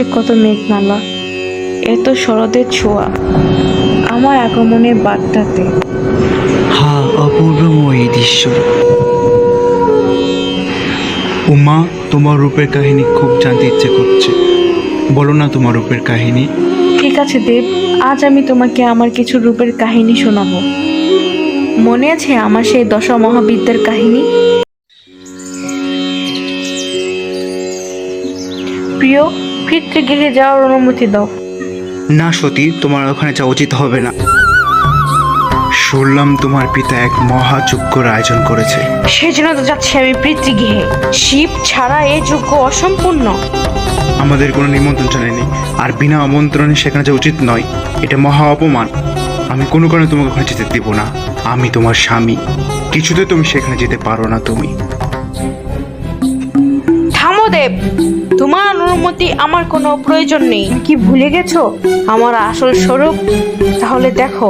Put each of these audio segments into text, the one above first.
আকাশে কত মেঘমালা। এত শরতের ছোঁয়া আমার আগমনের বার্তাতে। হা অপূর্বময় দৃশ্য। উমা তোমার রূপের কাহিনী খুব জানতে ইচ্ছে করছে। বলো না তোমার রূপের কাহিনী। ঠিক আছে দেব। আজ আমি তোমাকে আমার কিছু রূপের কাহিনী শোনাবো। মনে আছে আমার সেই দশা মহাবিদ্যার কাহিনী? প্রিয় পিতৃগৃহে যাওয়ার অনুমতি দাও। না সতী তোমার ওখানে যাওয়া উচিত হবে না। শুনলাম তোমার পিতা এক মহাযজ্ঞর আয়োজন করেছে। সেজন্য তো যাচ্ছি আমি পিতৃগৃহে শিব ছাড়া এই যজ্ঞ অসম্পূর্ণ। আমাদের কোনো নিমন্ত্রণ জানায়নি আর বিনা আমন্ত্রণে সেখানে যাওয়া উচিত নয়। এটা মহা অপমান। আমি কোনো কারণে তোমাকে ওখানে যেতে দেব না। আমি তোমার স্বামী। কিছুতে তুমি সেখানে যেতে পারো না তুমি। থামো দেব। তোমার অনুমতি আমার কোনো প্রয়োজন নেই। কি ভুলে গেছো? আমার আসল স্বরূপ? তাহলে দেখো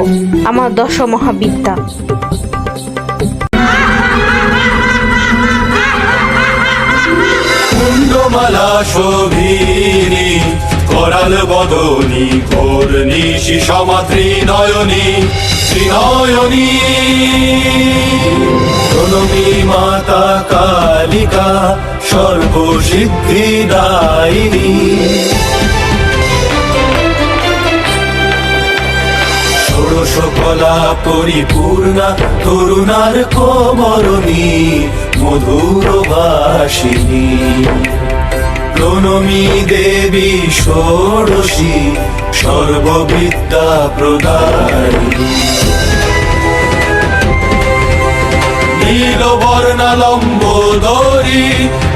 আমার দশ মহাবিদ্যা কুণ্ডমালা শোভিনী করাল বদনী ঘোর নিশি সমাত্রী নয়নী শ্রীনয়নী। প্রণমী মাতা কালিকা সর্বসিদ্ধি দায়িনী ষোড়শ কলা পরিপূর্ণা তরুণার কোমরণী মধুর ভাসিনী প্রণমী দেবী ষোড়শী, সর্ববিদ্যা প্রদায়িনী। নীলবর্ণালম্বোদরী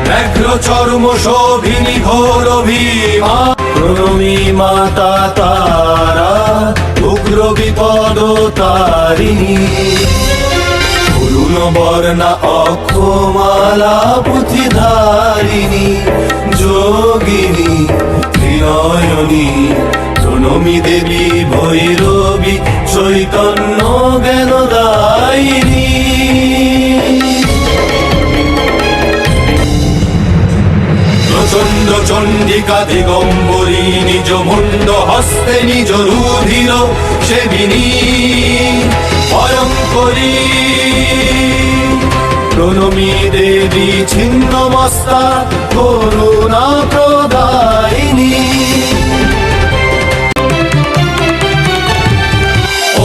ব্যাঘ্র চর্ম শোভিনী ঘোর ভীমা প্রণমী মাতা তারা, উগ্র বিপদ তারিণী। বর্ণা অক্ষমালা পুঁথিধারিণী। যোগিনী, ত্রিনয়নী। প্রণমী দেবী ভৈরবী, চৈতন্য জ্ঞানদায়িনী চণ্ডিকা দিগম্বরী নিজ মুন্ড হস্তে নিজ রুধির সেবিনী। ভয়ঙ্করী প্রণমী দেবী ছিন্ন মস্তা, করুণা প্রদায়িনী।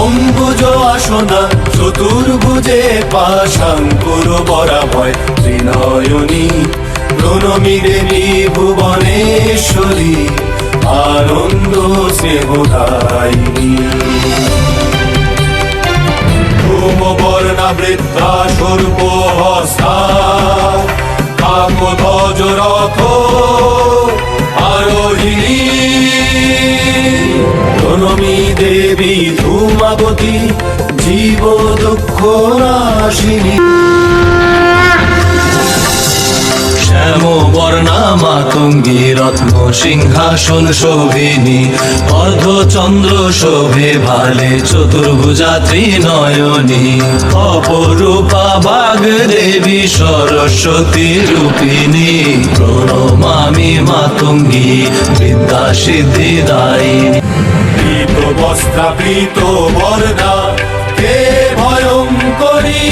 অম্বুজ আসনা, চতুর্ভুজে পাশাঙ্কুর বরাভয় ত্রিনয়নী প্রণমী দেবী ভুবনেশ্বরী আনন্দ স্নেহদায়িনী ধূমবর্ণা বৃদ্ধা সর্ব হস্তা কাকধ্বজ রথ আরোহিণী। দেবী ধূমাবতী জীব দুঃখ নাশিনী। শ্যাম বর্ণা মাতঙ্গী রত্ন সিংহাসন শোভিনী, অর্ধচন্দ্র শোভে ভালে চতুর্ভুজা ত্রিনয়নী, অপরূপা বাগ দেবী সরস্বতী রূপিণী, প্রণমামি মাতঙ্গী বিদ্যা সিদ্ধি দায়িনী বস্ত্রা প্রীত বর্ণা কে ভয়ঙ্করী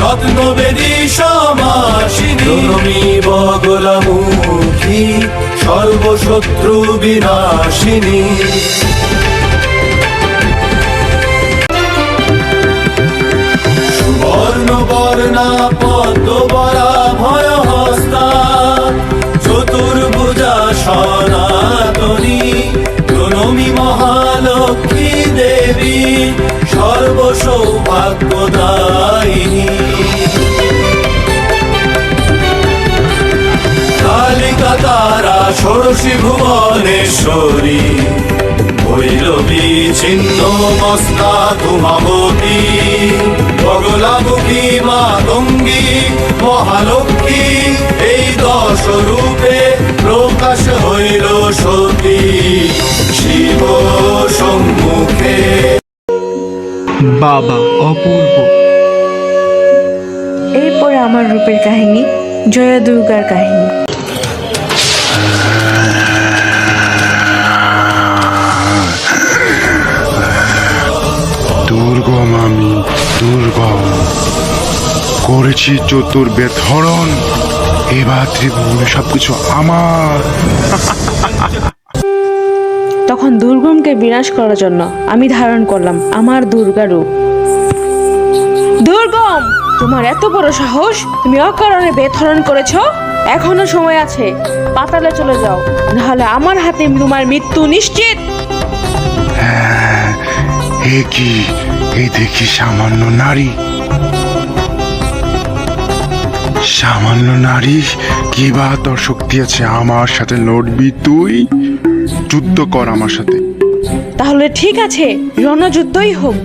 রত্নবেদী সমাসিনী। প্রণমী বগলামুখী সর্বশত্রু বিনাশিনী। সর্বসৌভাগ্যদায়িনী কালিকা তারা ষোড়শী ভুবনেশ্বরী ভৈরবী ছিন্ন মস্তা ধুমাবতী বগলামুখী মা গঙ্গী, মহালক্ষ্মী, এই দশ রূপে প্রকাশ হইল সতী। বাবা অপূর্ব। এরপর আমার রূপের কাহিনী জয়া দুর্গার কাহিনী। দুর্গম আমি দুর্গম করেছি চতুর্বেদ হরণ এবার ত্রিভুবনে সবকিছু আমার। তখন দুর্গমকে বিনাশ করার জন্য আমি ধারণ করলাম আমার দুর্গা রূপ। দুর্গম তোমার এত বড় সাহস? তুমি অকারণে বেধরণ করেছ? এখনও সময় আছে। পাতালে চলে যাও। নাহলে আমার হাতে তোমার মৃত্যু নিশ্চিত। হ্যাঁ, এ কি? এই দেখি সামান্য নারী। সামান্য নারী? কি বা তোর শক্তি আছে? আমার সাথে লড়বি তুই? যুদ্ধ কর আমার সাথে। তাহলে ঠিক আছে রণযুদ্ধই হোক।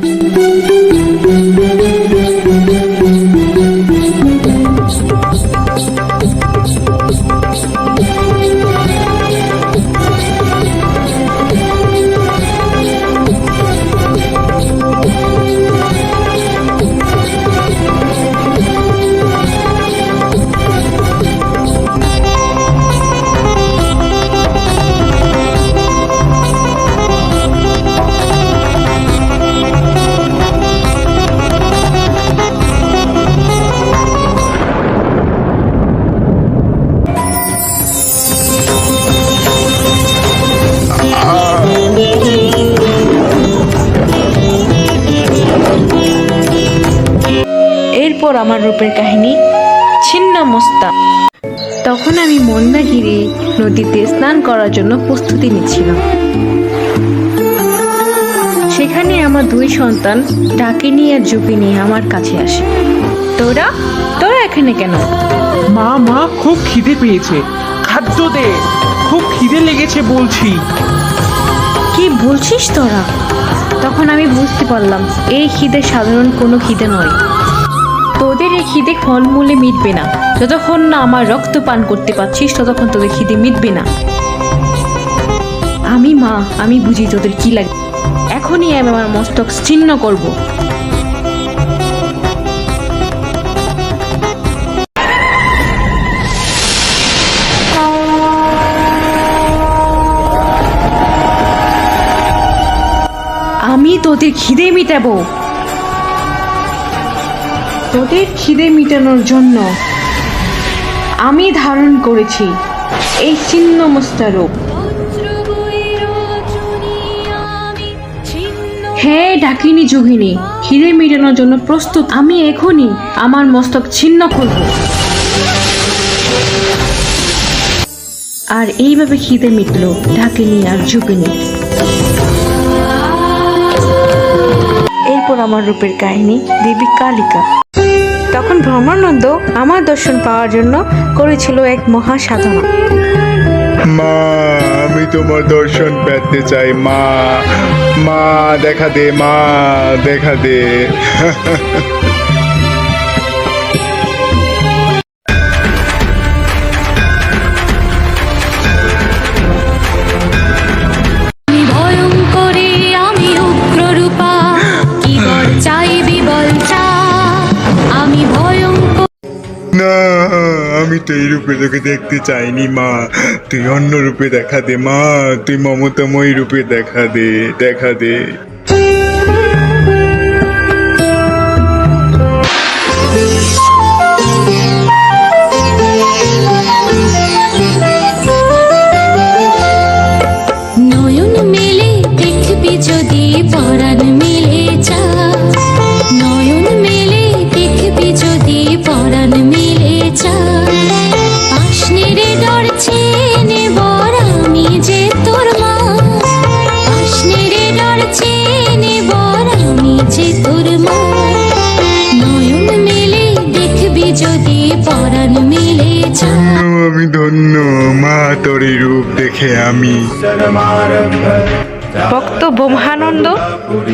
আমার রূপের কাহিনী ছিন্ন মস্তা তখন আমি মন্দাগিরি নদীতে স্নান করার জন্য প্রস্তুতি নিচ্ছিলাম। সেখানে আমার দুই সন্তান ডাকিনি আর জুপিনি আমার কাছে আসে। তোরা? তোরা এখানে কেন? মা মা খুব খিদে পেয়েছে। খাদ্য দে খুব খিদে লেগেছে বলছি। কি বলছিস তোরা? তখন আমি বুঝতে পারলাম এই খিদে সাধারণ কোনো খিদে নয়। তোদের এই খিদে ফলমূলে মিটবে না। যতক্ষণ না আমার রক্ত পান করতে পারছিস, ততক্ষণ তোদের খিদে মিটবে না। আমি মা, আমি বুঝি তোদের কি লাগে। এখনই আমি আমার মস্তক ছিন্ন করব। আমি তোদের খিদে মিটাবো। তোদের খিদে মিটানোর জন্য আমি ধারণ করেছি এই ছিন্ন রূপ হ্যাঁ ডাকিনি যোগিনী খিদে মেটানোর জন্য প্রস্তুত। আমি এখনই আমার মস্তক ছিন্ন করব। আর এইভাবে খিদে মিটলো ডাকিনি আর যোগিনী এরপর আমার রূপের কাহিনী, দেবী কালিকা। তখন ভ্রমণানন্দ আমার দর্শন পাওয়ার জন্য করেছিল এক মহা সাধনা মা, আমি তোমার দর্শন পেতে চাই, মা। মা, দেখা দে, মা, দেখা দে। তো এই রূপে তোকে দেখতে চাইনি, মা। তুই অন্য রূপে দেখা দে, মা। তুই মমতাময়ী রূপে দেখা দে দেখা দে। আমি। ভক্ত ব্রহ্মানন্দ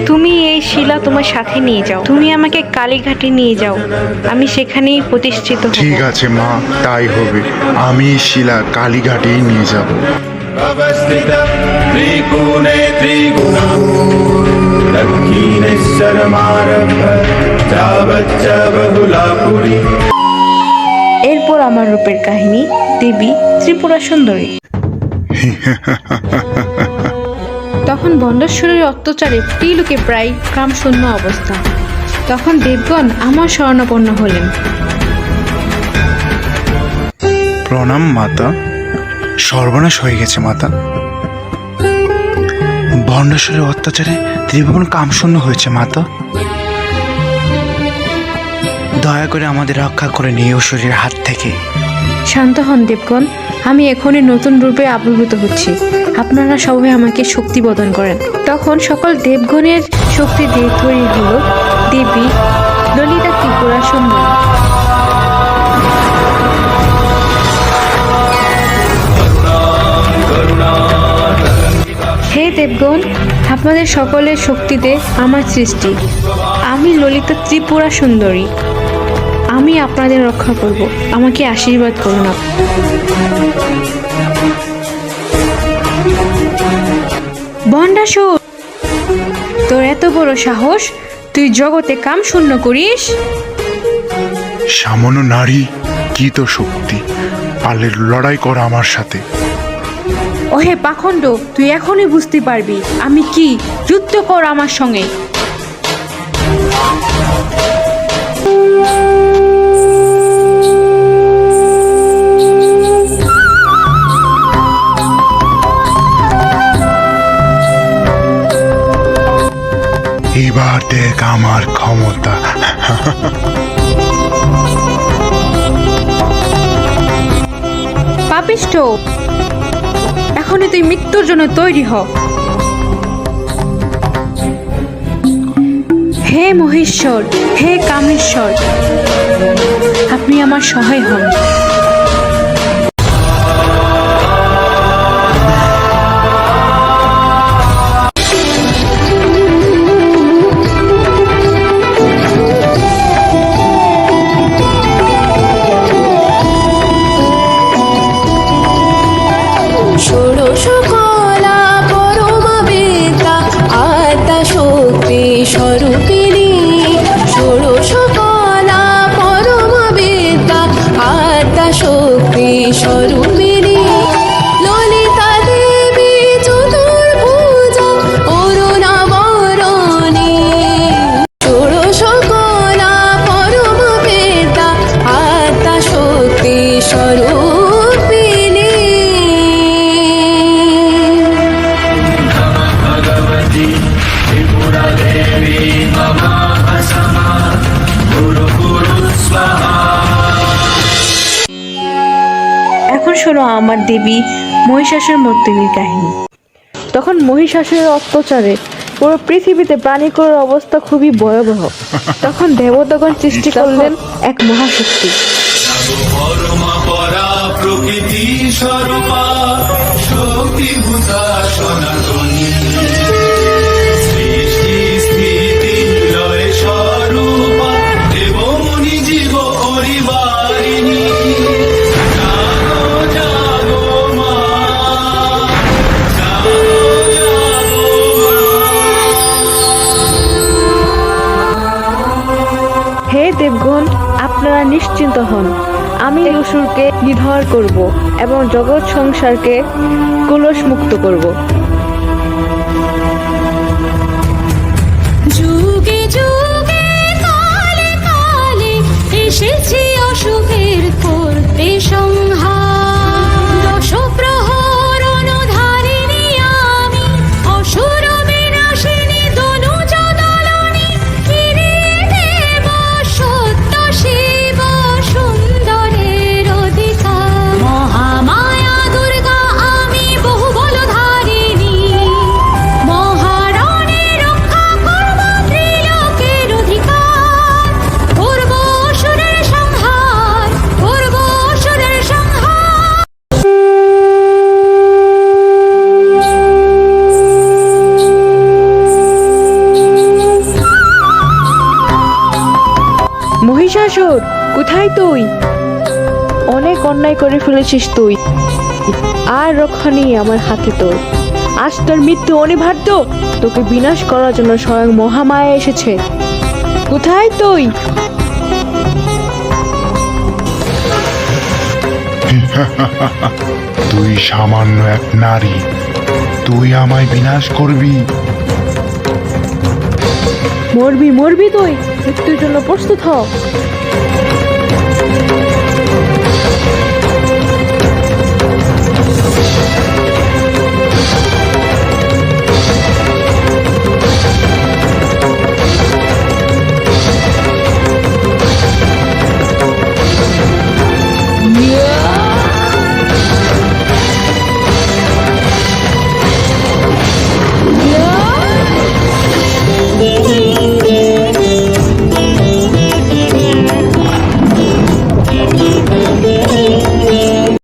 তুমি এই শিলা তোমার সাথে নিয়ে যাও। তুমি আমাকে কালীঘাটে নিয়ে যাও। আমি সেখানেই প্রতিষ্ঠিত ঠিক আছে মা তাই হবে। আমি শিলা কালীঘাটেই নিয়ে যাব। এরপর আমার রূপের কাহিনী দেবী ত্রিপুরা সুন্দরী। তখন বন্ডেশ্বরের অত্যাচারে ত্রিলোকে প্রায় কামশূন্য অবস্থা। তখন দেবগণ আমার শরণাপন্ন হলেন। প্রণাম মাতা। সর্বনাশ হয়ে গেছে মাতা। ভণ্ডেশ্বরের অত্যাচারে ত্রিভুবন কামশূন্য হয়েছে মাতা। দয়া করে আমাদের রক্ষা করে নিয়ে অসুরের হাত থেকে। শান্ত হন দেবগণ। আমি এখনই নতুন রূপে আবির্ভূত হচ্ছি। আপনারা সবাই আমাকে শক্তি প্রদান করেন। তখন সকল দেবগণের শক্তি দিয়ে তৈরি হলো দেবী ললিতা ত্রিপুরা সুন্দরী। হে দেবগণ, আপনাদের সকলের শক্তিতে আমার সৃষ্টি। আমি ললিতা ত্রিপুরা সুন্দরী। আমি আপনাদের রক্ষা করব। আমাকে আশীর্বাদ করুন ভণ্ডাসুর তোর এত বড় সাহস? তুই জগতে কাম শূন্য করিস? সামান্য নারী কি তো শক্তি? পালের লড়াই কর আমার সাথে। ওহে পাখণ্ড তুই এখনই বুঝতে পারবি আমি কি? যুদ্ধ কর আমার সঙ্গে। এবার দেখ আমার ক্ষমতা। পাপিষ্ট এখনই তুই মৃত্যুর জন্য তৈরি হ। হে মহেশ্বর, হে কামেশ্বর, আপনি আমার সহায় হন। ষোড়শ কলা পরমা বেতা আত্মা শক্তি স্বরূপিণী। ষোড়শ কলা পরমা বেতা আত্মা শক্তি স্বরূপিণী। আমার দেবী মহিষাসুর মর্তিনীর কাহিনী। তখন মহিষাসুরের অত্যাচারে পুরো পৃথিবীতে প্রাণীকুলের অবস্থা খুবই ভয়াবহ। তখন দেবতাগণ সৃষ্টি করলেন এক মহাশক্তি। প্রকৃতি স্বরূপা শক্তিভূতা সনাতনী দেবগণ আপনারা নিশ্চিন্ত হন। আমি অসুরকে নিধর করব এবং জগৎ সংসারকে কলস মুক্ত করব। যুগে যুগে, কালে কালে এসেছি করতে সংহার অন্যায় করে ফেলেছিস তুই। আর রক্ষা নেই আমার হাতে তোর। আজ তোর মৃত্যু অনিবার্য। তোকে বিনাশ করার জন্য স্বয়ং মহামায়া এসেছে। কোথায় তুই? তুই সামান্য এক নারী। তুই আমায় বিনাশ করবি। মরবি মরবি তুই। মৃত্যুর জন্য প্রস্তুত হ।